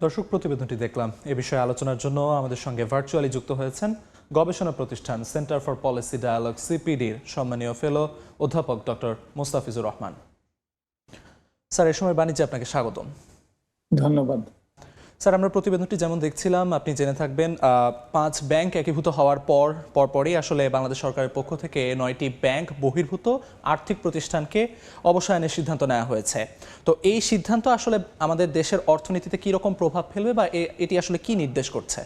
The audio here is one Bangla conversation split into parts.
দর্শক প্রতিবেদনটি দেখলাম। এ বিষয়ে আলোচনার জন্য আমাদের সঙ্গে ভার্চুয়ালি যুক্ত হয়েছেন গবেষণা প্রতিষ্ঠান সেন্টার ফর পলিসি ডায়ালগ সিপিডির সম্মানীয় ফেলো অধ্যাপক ডক্টর মোস্তাফিজুর রহমান। স্যার, এ সময় বাণিজ্যে আপনাকে স্বাগতম। ধন্যবাদ। স্যার, আমরা প্রতিবেদনটি যেমন দেখছিলাম, আপনি জেনে থাকবেন পাঁচ ব্যাংক একীভূত হওয়ার পর, পরপরই আসলে বাংলাদেশ সরকারের পক্ষ থেকে নয়টি ব্যাংক বহির্ভূত আর্থিক প্রতিষ্ঠানকে অবসায়নের সিদ্ধান্ত নেওয়া হয়েছে। তো এই সিদ্ধান্ত আসলে আমাদের দেশের অর্থনীতিতে কীরকম প্রভাব ফেলবে বা এটি আসলে কি নির্দেশ করছে?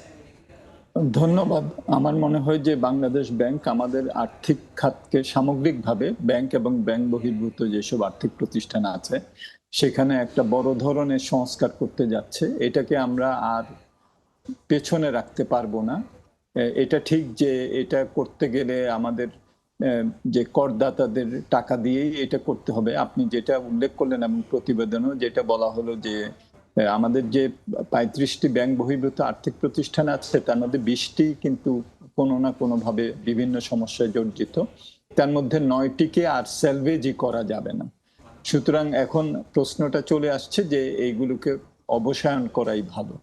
ধন্যবাদ। আমার মনে হয় যে বাংলাদেশ ব্যাংক আমাদের আর্থিক খাতকে সামগ্রিকভাবে ব্যাংক এবং ব্যাংক বহির্ভূত যেসব আর্থিক প্রতিষ্ঠান আছে, সেখানে একটা বড় ধরনের সংস্কার করতে যাচ্ছে। এটাকে আমরা আর পেছনে রাখতে পারব না। এটা ঠিক যে এটা করতে গেলে আমাদের যে করদাতাদের টাকা দিয়েই এটা করতে হবে। আপনি যেটা উল্লেখ করলেন এবং প্রতিবেদনও যেটা বলা হলো যে আমাদের যে পঁয়ত্রিশটি ব্যাংক বহির্ভূত আর্থিক প্রতিষ্ঠান আছে, তার মধ্যে বিশটি কিন্তু কোনো না কোনোভাবে বিভিন্ন সমস্যায় জর্জিত। তার মধ্যে নয়টিকে আর স্যালভেজই করা যাবে না। সুতরাং এখন প্রশ্নটা চলে আসছে যে এইগুলোকে অবসায়ন করাই ভালো।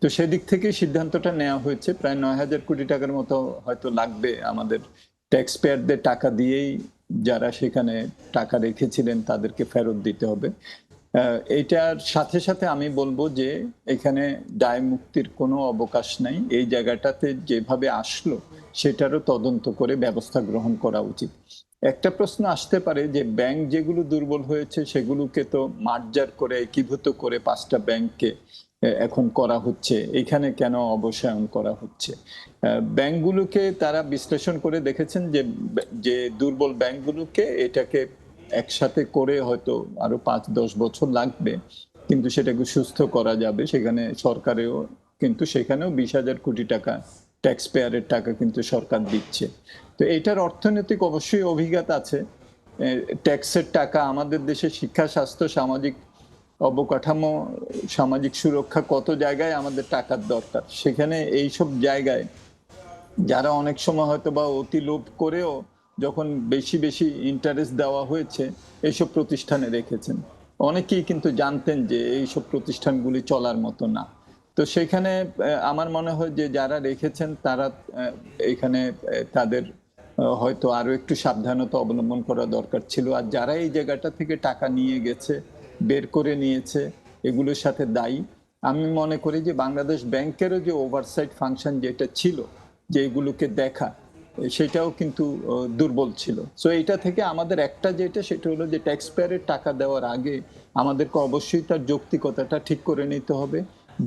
তো সেদিক থেকে সিদ্ধান্তটা নেওয়া হয়েছে, প্রায় নয় হাজার কোটি টাকার মতো হয়তো লাগবে আমাদের ট্যাক্স পেয়ারদের টাকা দিয়েই যারা সেখানে টাকা রেখেছিলেন তাদেরকে ফেরত দিতে হবে। এটার সাথে সাথে আমি বলব যে এখানে দায় মুক্তির কোনো অবকাশ নাই। এই জায়গাটাতে যেভাবে আসলো, সেটারও তদন্ত করে ব্যবস্থা গ্রহণ করা উচিত। একটা প্রশ্ন আসতে পারে যে ব্যাংক যেগুলো দুর্বল হয়েছে, সেগুলোকে তো মার্জার করে, একীভূত করে পাঁচটা ব্যাংককে এখন করা হচ্ছে। এখানে কেন অবসায়ন করা হচ্ছে? ব্যাংকগুলোকে তারা বিশ্লেষণ করে দেখেছেন যে যে দুর্বল ব্যাংকগুলোকে এটাকে একসাথে করে হয়তো আরও পাঁচ, দশ বছর লাগবে, কিন্তু সেটাকে সুস্থ করা যাবে। সেখানে সরকারেও কিন্তু সেখানেও বিশ হাজার কোটি টাকা ট্যাক্স পেয়ারের টাকা কিন্তু সরকার দিচ্ছে। তো এটার অর্থনৈতিক অবশ্যই অভিজ্ঞতা আছে। ট্যাক্সের টাকা আমাদের দেশে শিক্ষা, স্বাস্থ্য, সামাজিক অবকাঠামো, সামাজিক সুরক্ষা কত জায়গায় আমাদের টাকার দরকার? সেখানে এইসব জায়গায় যারা অনেক সময় হয়তো বা অতি লোভ করেও যখন বেশি বেশি ইন্টারেস্ট দেওয়া হয়েছে, এইসব প্রতিষ্ঠানে রেখেছেন। অনেকেই কিন্তু জানতেন যে এইসব প্রতিষ্ঠানগুলি চলার মতো না। তো সেখানে আমার মনে হয় যে যারা রেখেছেন, তারা এখানে তাদের হয়তো আরও একটু সাবধানতা অবলম্বন করা দরকার ছিল। আর যারা এই জায়গাটা থেকে টাকা নিয়ে গেছে, বের করে নিয়েছে, এগুলোর সাথে দায়ী। আমি মনে করি যে বাংলাদেশ ব্যাংকেরও যে ওভারসাইট ফাংশন যেটা ছিল, যে এগুলোকে দেখা সেটাও কিন্তু দুর্বল ছিল। সো এটা থেকে আমাদের একটা যেটা, সেটা হলো যে ট্যাক্স পেয়ারের টাকা দেওয়ার আগে আমাদেরকে অবশ্যই তার যৌক্তিকতাটা ঠিক করে নিতে হবে।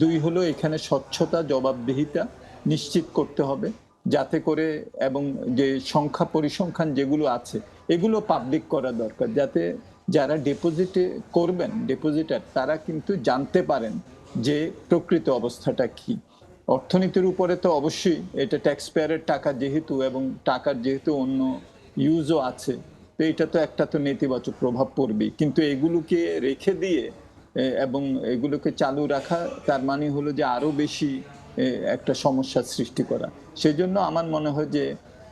দুই হলো এখানে স্বচ্ছতা, জবাবদিহিতা নিশ্চিত করতে হবে। যাতে করে এবং যে সংখ্যা পরিসংখ্যান যেগুলো আছে, এগুলো পাবলিক করা দরকার। যাতে যারা ডিপোজিটে করবেন ডিপোজিটার তারা কিন্তু জানতে পারেন যে প্রকৃত অবস্থাটা কি। অর্থনীতির উপরে তো অবশ্যই এটা ট্যাক্স পেয়ারের টাকা যেহেতু এবং টাকার যেহেতু অন্য ইউজও আছে, তো এটা তো একটা তো নেতিবাচক প্রভাব পড়বেই। কিন্তু এগুলোকে রেখে দিয়ে এবং এগুলোকে চালু রাখা, তার মানে হলো যে আরও বেশি একটা সমস্যার সৃষ্টি করা। সেই জন্য আমার মনে হয় যে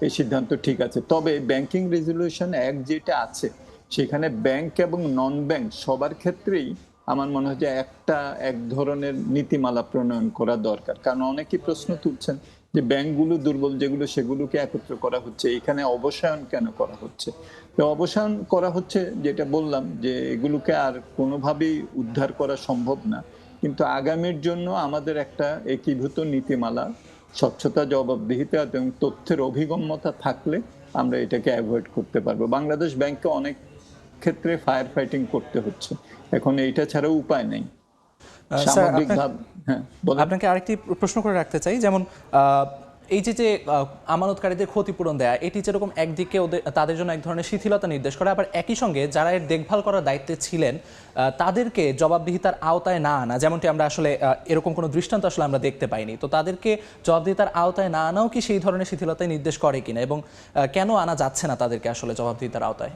এই সিদ্ধান্ত ঠিক আছে। তবে ব্যাংকিং রেজলিউশন অ্যাক্ট যেটা আছে, সেখানে ব্যাংক এবং নন ব্যাংক সবার ক্ষেত্রেই আমার মনে হয় যে একটা, এক ধরনের নীতিমালা প্রণয়ন করা দরকার। কারণ অনেকেই প্রশ্ন তুলছেন যে ব্যাংকগুলো দুর্বল, যেগুলো সেগুলোকে একত্র করা হচ্ছে, এখানে অবসায়ন কেন করা হচ্ছে? তো অবসায়ন করা হচ্ছে, যেটা বললাম যে এগুলোকে আর কোনোভাবেই উদ্ধার করা সম্ভব না। কিন্তু আগামীর জন্য আমাদের একটা একীভূত নীতিমালা, স্বচ্ছতা, জবাবদিহিতা এবং তথ্যের অভিগম্যতা থাকলে আমরা এটাকে অ্যাভয়েড করতে পারব। বাংলাদেশ ব্যাংকে অনেক ক্ষেত্রে ফায়ার ফাইটিং করতে হচ্ছে। এখন এইটা ছাড়া উপায় নেই। হ্যাঁ। আপনাকে আরেকটি প্রশ্ন করে রাখতে চাই যেমন এই যে যে আমানতকারীদের ক্ষতিপূরণ দেয়া এটি যেরকম একদিকে ওদের তাদের জন্য এক ধরনের শিথিলতা নির্দেশ করে আবার একই সঙ্গে যারা এর দেখভাল করার দায়িত্বে ছিলেন আহ, তাদেরকে জবাবদিহিতার আওতায় না আনা যেমনটি আমরা আসলে এরকম কোনো দৃষ্টান্ত আসলে আমরা দেখতে পাইনি। তো তাদেরকে জবাবদিহিতার আওতায় না আনাও কি সেই ধরনের শিথিলতায় নির্দেশ করে কিনা এবং কেন আনা যাচ্ছে না তাদেরকে আসলে জবাবদিহিতার আওতায়?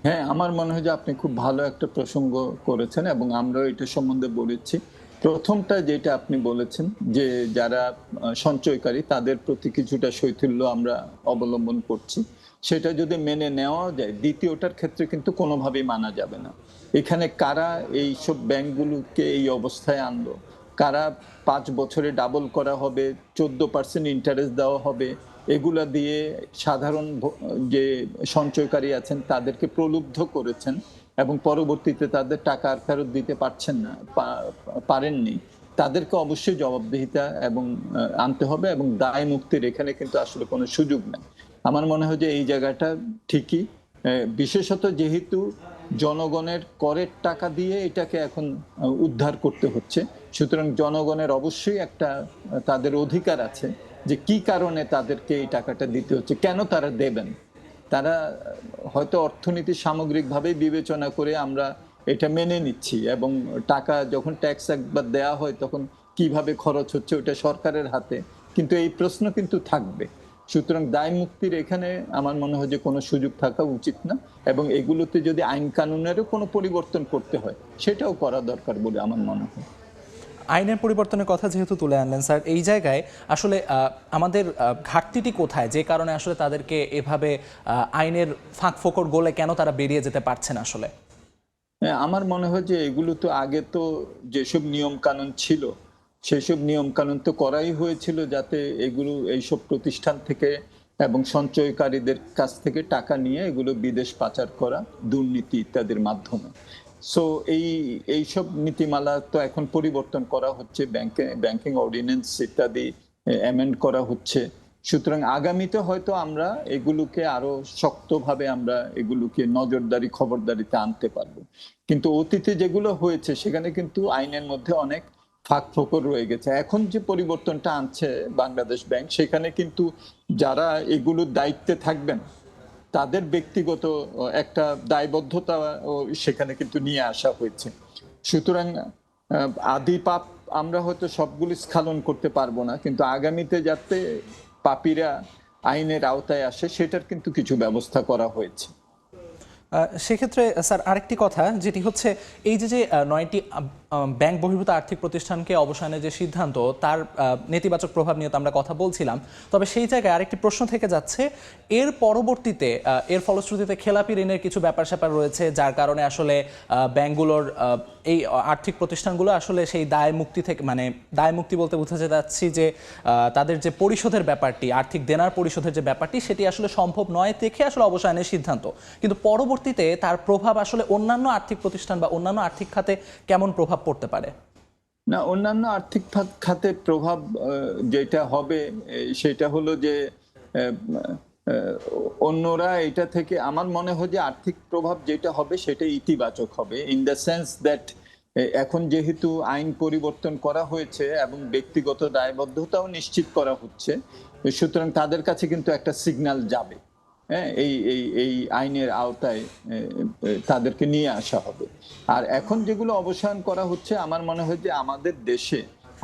হ্যাঁ আমার মনে হয় যে আপনি খুব ভালো একটা প্রসঙ্গ করেছেন এবং আমরাও এটা সম্বন্ধে বলেছি। প্রথমটা যেটা আপনি বলেছেন যে যারা সঞ্চয়কারী তাদের প্রতি কিছুটা শৈথিল্য আমরা অবলম্বন করছি। সেটা যদি মেনে নেওয়া যায়, দ্বিতীয়টার ক্ষেত্রে কিন্তু কোনোভাবেই মানা যাবে না। এখানে কারা এই সব ব্যাংকগুলোকে এই অবস্থায় আনলো? কারা পাঁচ বছরে ডাবল করা হবে, চোদ্দ পার্সেন্ট ইন্টারেস্ট দেওয়া হবে? এগুলা দিয়ে সাধারণ যে সঞ্চয়কারী আছেন, তাদেরকে প্রলুব্ধ করেছেন এবং পরবর্তীতে তাদের টাকা আর ফেরত দিতে পারছেন না পারেননি। তাদেরকে অবশ্যই জবাবদিহিতা এবং আনতে হবে এবং দায় মুক্তির এখানে কিন্তু আসলে কোনো সুযোগ নেই। আমার মনে হয় যে এই জায়গাটা ঠিকই বিশেষত যেহেতু জনগণের করের টাকা দিয়ে এটাকে এখন উদ্ধার করতে হচ্ছে, সুতরাং জনগণের অবশ্যই একটা তাদের অধিকার আছে। যে কি কারণে তাদেরকে এই টাকাটা দিতে হচ্ছে? কেন তারা দেবেন? তারা, হয়তো অর্থনীতি সামগ্রিকভাবে বিবেচনা করে আমরা এটা মেনে নিচ্ছি এবং টাকা যখন ট্যাক্স একবার দেয়া হয় তখন কীভাবে খরচ হচ্ছে ওটা সরকারের হাতে? কিন্তু এই প্রশ্ন কিন্তু থাকবে। সুতরাং দায় মুক্তির এখানে আমার মনে হয় যে কোনো সুযোগ থাকা উচিত না এবং এগুলোতে যদি আইন কানুনেরও কোনো পরিবর্তন করতে হয়, সেটাও করা দরকার বলে আমার মনে হয়। আইনের পরিবর্তনের কথা যেহেতু তুলে আনলেন স্যার এই জায়গায় আসলে আমাদের ঘাটতিটি কোথায়? যে কারণে আসলে তাদেরকে এভাবে আইনের ফাঁক ফোকর গোলে কেন তারা বেরিয়ে যেতে পারছেন আসলে? হ্যাঁ, আমার মনে হয় যে এগুলো তো আগে তো যেসব নিয়ম কানুন ছিল সেসব নিয়ম কানুন তো করাই হয়েছিল যাতে এগুলো এইসব প্রতিষ্ঠান থেকে এবং সঞ্চয়কারীদের কাছ থেকে টাকা নিয়ে এগুলো বিদেশ পাচার করা দুর্নীতি ইত্যাদির মাধ্যমে। সো এই এইসব নীতিমালা তো এখন পরিবর্তন করা হচ্ছে ব্যাংকে ব্যাংকিং অর্ডিন্যান্স ইত্যাদি অ্যামেন্ড করা হচ্ছে। সুতরাং আগামীতে হয়তো আমরা এগুলোকে আরও শক্তভাবে আমরা এগুলোকে নজরদারি, খবরদারিতে আনতে পারব। কিন্তু অতীতে যেগুলো হয়েছে, সেখানে কিন্তু আইনের মধ্যে অনেক ফাঁক ফোকর রয়ে গেছে। এখন যে পরিবর্তনটা আনছে বাংলাদেশ ব্যাংক সেখানে কিন্তু যারা এগুলোর দায়িত্বে থাকবেন তাদের ব্যক্তিগত একটা দায়বদ্ধতা সেখানে কিন্তু নিয়ে আসা হয়েছে। সুতরাং আদি পাপ আমরা হয়তো সবগুলি স্খালন করতে পারব না, কিন্তু আগামীতে যাতে পাপীরা আইনের আওতায় আসে, সেটার কিন্তু কিছু ব্যবস্থা করা হয়েছে। সেক্ষেত্রে, স্যার, আরেকটি কথা, যেটি হচ্ছে এই যে যে নয়টি ব্যাংক বহির্ভূত আর্থিক প্রতিষ্ঠানকে অবসানের যে সিদ্ধান্ত, তার নেতিবাচক প্রভাব নিয়ে তো আমরা কথা বলছিলাম। তবে সেই জায়গায় আরেকটি প্রশ্ন থেকে যাচ্ছে, এর পরবর্তীতে এর ফলশ্রুতিতে খেলাপি ঋণের কিছু ব্যাপার স্যাপার রয়েছে, যার কারণে আসলে ব্যাংকগুলোর এই আর্থিক প্রতিষ্ঠানগুলো আসলে সেই দায় মুক্তি থেকে মানে দায় মুক্তি বলতে বোঝাতে যাচ্ছি যে তাদের যে পরিশোধের ব্যাপারটি, আর্থিক দেনার পরিশোধের যে ব্যাপারটি, সেটি আসলে সম্ভব নয় দেখে আসলে অবসানের সিদ্ধান্ত। কিন্তু পরবর্তীতে তার প্রভাব আসলে অন্যান্য আর্থিক প্রতিষ্ঠান বা অন্যান্য আর্থিক খাতে কেমন প্রভাব পড়তে পারে। না, অন্যান্য আর্থিক খাত- প্রভাব যেটা হবে সেটা হলো যে অন্যরা এটা থেকে, আমার মনে হয় যে আর্থিক প্রভাব যেটা হবে, সেটা ইতিবাচক হবে ইন দ্য সেন্স দ্যাট এখন যেহেতু আইন পরিবর্তন করা হয়েছে এবং ব্যক্তিগত দায়বদ্ধতাও নিশ্চিত করা হচ্ছে, সুতরাং তাদের কাছে কিন্তু একটা সিগন্যাল যাবে। হ্যাঁ এই এই এই আইনের আওতায় তাদেরকে নিয়ে আসা হবে। আর এখন যেগুলো অবসান করা হচ্ছে, আমার মনে হয় যে আমাদের দেশে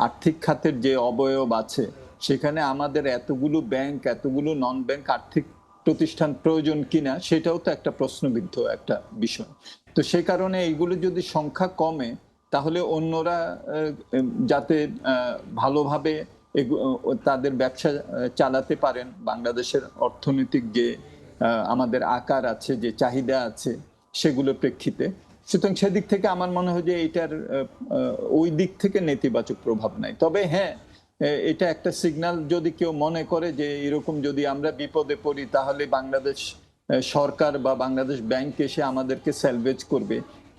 আর্থিক খাতের যে অবয়ব আছে, সেখানে আমাদের এতগুলো ব্যাংক, এতগুলো নন ব্যাংক আর্থিক প্রতিষ্ঠান প্রয়োজন কিনা, সেটাও তো একটা প্রশ্নবিদ্ধ একটা বিষয়। তো সে কারণে এইগুলো যদি সংখ্যা কমে, তাহলে অন্যরা যাতে ভালোভাবে তাদের ব্যবসা চালাতে পারেন, বাংলাদেশের অর্থনৈতিক যে আমাদের আকার আছে, যে চাহিদা আছে সেগুলো প্রেক্ষিতে। সুতরাং সেদিক থেকে আমার মনে হয় যে এটার ওই দিক থেকে নেতিবাচক প্রভাব নাই। তবে হ্যাঁ এটা একটা সিগন্যাল যদি কেউ মনে করে যে এরকম যদি আমরা বিপদে পড়ি, তাহলে বাংলাদেশ সরকার বা বাংলাদেশ ব্যাংক এসে আমাদেরকে স্যালভেজ করবে।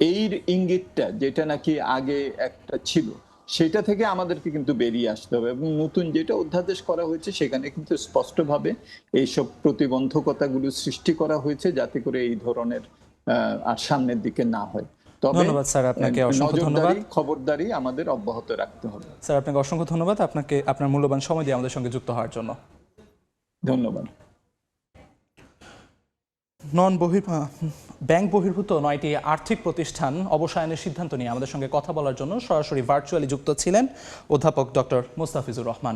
এই ইঙ্গিতটা, যেটা নাকি আগে একটা ছিল সেটা থেকে আমাদেরকে কিন্তু বেরিয়ে আসতে হবে এবং নতুন যেটা অধ্যাদেশ করা হয়েছে সেখানে কিন্তু স্পষ্টভাবে এইসব প্রতিবন্ধকতাগুলো সৃষ্টি করা হয়েছে যাতে করে এই ধরনের আহ, আর সামনের দিকে না হয়। তবে ধন্যবাদ স্যার, আপনাকে অসংখ্য ধন্যবাদ। খবরদারি আমাদের অব্যাহত রাখতে হবে। স্যার আপনাকে অসংখ্য ধন্যবাদ। আপনাকে আপনার মূল্যবান সময় দিয়ে আমাদের সঙ্গে যুক্ত হওয়ার জন্য। ধন্যবাদ। নন বহির ব্যাংক বহির্ভূত নয়টি আর্থিক প্রতিষ্ঠান অবসায়নের সিদ্ধান্ত নিয়ে আমাদের সঙ্গে কথা বলার জন্য সরাসরি ভার্চুয়ালি যুক্ত ছিলেন অধ্যাপক ডক্টর মুস্তাফিজুর রহমান।